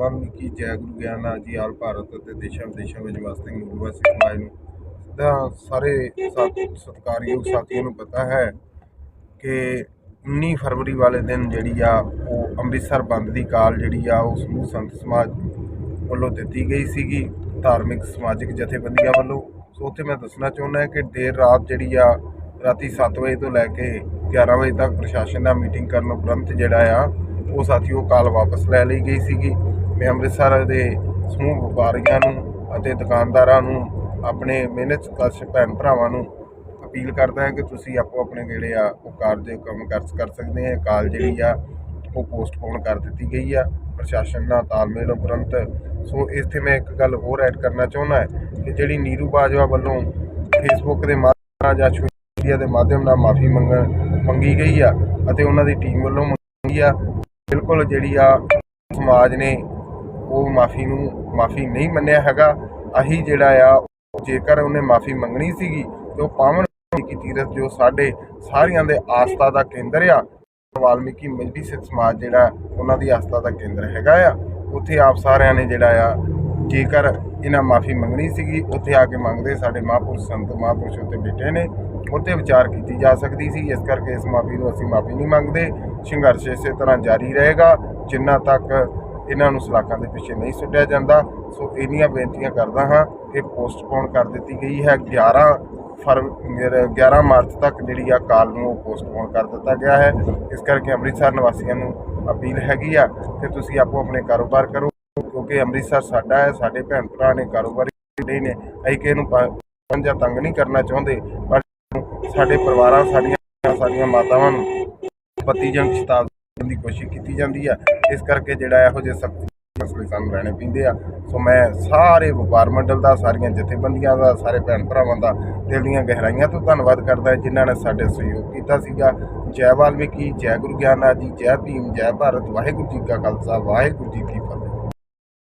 ਵਾਲਮੀਕੀ ਜੈ ਗੁਰੂ ਗਿਆਨਾ ਜੀ ਆਲ ਭਾਰਤ ਅਤੇ ਦੇਸ਼ਾਂ ਵਿਦੇਸ਼ਾਂ ਵਿੱਚ ਵਸਦੇ ਮੂਲ ਵਾਸੀ ਸਮਾਜ ਨੂੰ। ਤਾਂ ਸਾਰੇ ਸਤ- ਸਤਿਕਾਰਯੋਗ ਸਾਥੀਆਂ ਨੂੰ ਪਤਾ ਹੈ ਕਿ 19 ਫਰਵਰੀ ਵਾਲੇ ਦਿਨ ਜਿਹੜੀ ਆ ਉਹ ਅੰਮ੍ਰਿਤਸਰ ਬੰਦ ਦੀ ਕਾਲ ਜਿਹੜੀ ਆ ਉਸ ਨੂੰ ਸੰਤ ਸਮਾਜ ਵੱਲੋਂ ਦਿੱਤੀ ਗਈ ਸੀਗੀ ਧਾਰਮਿਕ, ਸਮਾਜਿਕ ਜਥੇਬੰਦੀਆਂ ਵੱਲੋਂ। ਸੋ ਉੱਥੇ ਮੈਂ ਦੱਸਣਾ ਚਾਹੁੰਦਾ ਕਿ ਦੇਰ ਰਾਤ ਜਿਹੜੀ ਆ ਰਾਤੀ 7 ਵਜੇ ਤੋਂ ਲੈ ਕੇ 11 ਵਜੇ ਤੱਕ ਪ੍ਰਸ਼ਾਸਨ ਨਾਲ ਮੀਟਿੰਗ ਕਰਨ ਉਪਰੰਤ ਜਿਹੜਾ ਆ ਉਹ ਸਾਥੀ ਉਹ ਕਾਲ ਵਾਪਸ ਲੈ ਲਈ ਗਈ ਸੀਗੀ। ਮੈਂ ਅੰਮ੍ਰਿਤਸਰ ਦੇ ਸਮੂਹ ਵਪਾਰੀਆਂ ਨੂੰ ਅਤੇ ਦੁਕਾਨਦਾਰਾਂ ਨੂੰ ਆਪਣੇ ਮਿਹਨਤ ਕਸ਼ ਭੈਣ ਭਰਾਵਾਂ ਨੂੰ ਅਪੀਲ ਕਰਦਾ ਹਾਂ ਕਿ ਤੁਸੀਂ ਆਪੋ ਆਪਣੇ ਜਿਹੜੇ ਆ, ਉਹ ਕਾਰਜ ਕੰਮ ਕਰ ਕਰ ਸਕਦੇ ਆ। ਕਾਲ ਜਿਹੜੀ ਆ, ਉਹ ਪੋਸਟਪੋਨ ਕਰ ਦਿੱਤੀ ਗਈ ਆ। ਪ੍ਰਸ਼ਾਸਨ ਨਾਲ ਤਾਲਮੇਲ ਉਪਰੰਤ। ਸੋ ਇੱਥੇ ਮੈਂ ਇੱਕ ਗੱਲ ਹੋਰ ਐਡ ਕਰਨਾ ਚਾਹੁੰਦਾ ਕਿ ਜਿਹੜੀ ਨੀਰੂ ਬਾਜਵਾ ਵੱਲੋਂ ਫੇਸਬੁੱਕ ਦੇ ਮਾਧਿਅਮ ਨਾਲ ਜਾਂ ਸੋਸ਼ਲ ਮੀਡੀਆ ਦੇ ਮਾਧਿਅਮ ਨਾਲ ਮਾਫੀ ਮੰਗਣ, ਮੰਗੀ ਗਈ ਆ ਅਤੇ ਉਹਨਾਂ ਦੀ ਟੀਮ ਵੱਲੋਂ ਮੰਗੀ ਆ, ਬਿਲਕੁਲ ਜਿਹੜੀ ਆ ਸਮਾਜ ਨੇ ਉਹ ਮਾਫੀ ਨੂੰ ਮਾਫੀ ਨਹੀਂ ਮੰਨਿਆ ਹੈਗਾ। ਅਹੀ ਜਿਹੜਾ ਆ, ਜੇਕਰ ਉਹਨੇ ਮਾਫੀ ਮੰਗਣੀ ਸੀਗੀ, ਤੇ ਉਹ ਪਾਵਨ ਕੀ ਤੀਰਥ ਜੋ ਸਾਡੇ ਸਾਰਿਆਂ ਦੇ ਆਸਥਾ ਦਾ ਕੇਂਦਰ ਆ, ਵਾਲਮੀਕੀ ਮਜਬੀ ਸਿੱਖ ਸਮਾਜ ਜਿਹੜਾ, ਉਹਨਾਂ ਦੀ ਆਸਥਾ ਦਾ ਕੇਂਦਰ ਹੈਗਾ ਆ। ਉੱਥੇ ਆਪ ਸਾਰਿਆਂ ਨੇ ਜਿਹੜਾ ਆ, ਜੇਕਰ ਇਹਨਾਂ ਮਾਫੀ ਮੰਗਣੀ ਸੀਗੀ, ਉੱਥੇ ਆ ਕੇ ਮੰਗਦੇ ਸਾਡੇ ਮਹਾਂਪੁਰਸ਼ ਸੰਤ, ਮਹਾਂਪੁਰਸ਼ ਉੱਤੇ ਬੈਠੇ ਨੇ। ਉੱਤੇ ਵਿਚਾਰ ਕੀਤੀ ਜਾ ਸਕਦੀ ਸੀ, ਇਸ ਕਰਕੇ ਇਸ ਮਾਫੀ ਨੂੰ ਅਸੀਂ ਮਾਫੀ ਨਹੀਂ ਮੰਗਦੇ। ਸੰਘਰਸ਼ ਇਸੇ ਤਰ੍ਹਾਂ ਜਾਰੀ ਰਹੇਗਾ, ਜਿੰਨਾ ਤੱਕ ਇਹਨਾਂ ਨੂੰ ਸਲਾਖਾਂ ਦੇ ਪਿੱਛੇ ਨਹੀਂ ਸੁੱਟਿਆ ਜਾਂਦਾ। ਸੋ ਇੰਨੀਆਂ ਬੇਨਤੀਆਂ ਕਰਦਾ ਹਾਂ ਇਹ ਪੋਸਟਪੋਨ ਕਰ ਦਿੱਤੀ ਗਈ ਹੈ। 11 ਫਰਵ 11 ਮਾਰਚ ਤੱਕ ਜਿਹੜੀ ਆ ਕਾਲ ਨੂੰ ਪੋਸਟਪੋਨ ਕਰ ਦਿੱਤਾ ਗਿਆ ਹੈ। ਇਸ ਕਰਕੇ ਅੰਮ੍ਰਿਤਸਰ ਨਿਵਾਸੀਆਂ ਨੂੰ ਅਪੀਲ ਹੈਗੀ ਆ ਕਿ ਤੁਸੀਂ ਆਪੋ ਆਪਣੇ ਕਾਰੋਬਾਰ ਕਰੋ, ਕਿਉਂਕਿ ਅੰਮ੍ਰਿਤਸਰ ਸਾਡਾ ਹੈ, ਸਾਡੇ ਭੈਣ ਭਰਾ ਨੇ ਕਾਰੋਬਾਰੀ ਨਹੀਂ ਨੇ, ਅਸੀਂ ਕਿਸੇ ਨੂੰ ਪ- ਪੰਜਾ ਤੰਗ ਨਹੀਂ ਕਰਨਾ ਚਾਹੁੰਦੇ, ਪਰ ਸਾਡੇ ਪਰਿਵਾਰਾਂ, ਸਾਡੀਆਂ ਸਾਡੀਆਂ ਮਾਤਾਵਾਂ ਨੂੰ ਪਤੀਜਨ ਸ਼ਤਾਬ ਦੇਣ ਦੀ ਕੋਸ਼ਿਸ਼ ਕੀਤੀ ਜਾਂਦੀ ਆ। ਇਸ ਕਰਕੇ ਜਿਹੜਾ ਇਹੋ ਜਿਹੇ ਸਖਤ ਮਸਲੇ ਸਾਨੂੰ ਰਹਿਣੇ ਪੈਂਦੇ ਆ। ਸੋ ਮੈਂ ਸਾਰੇ ਵਪਾਰ ਮੰਡਲ ਦਾ, ਸਾਰੀਆਂ ਜਥੇਬੰਦੀਆਂ ਦਾ, ਸਾਰੇ ਭੈਣ ਭਰਾਵਾਂ ਦਾ ਦਿਲ ਦੀਆਂ ਗਹਿਰਾਈਆਂ ਤੋਂ ਧੰਨਵਾਦ ਕਰਦਾ ਜਿਨ੍ਹਾਂ ਨੇ ਸਾਡੇ ਸਹਿਯੋਗ ਕੀਤਾ ਸੀਗਾ। ਜੈ ਵਾਲਮੀਕੀ, ਜੈ ਗੁਰੂ ਗਿਆਨਨਾਥ ਜੀ, ਜੈ ਭੀਮ, ਜੈ ਭਾਰਤ। ਵਾਹਿਗੁਰੂ ਜੀ ਕਾ ਖਾਲਸਾ, ਵਾਹਿਗੁਰੂ ਜੀ ਕੀ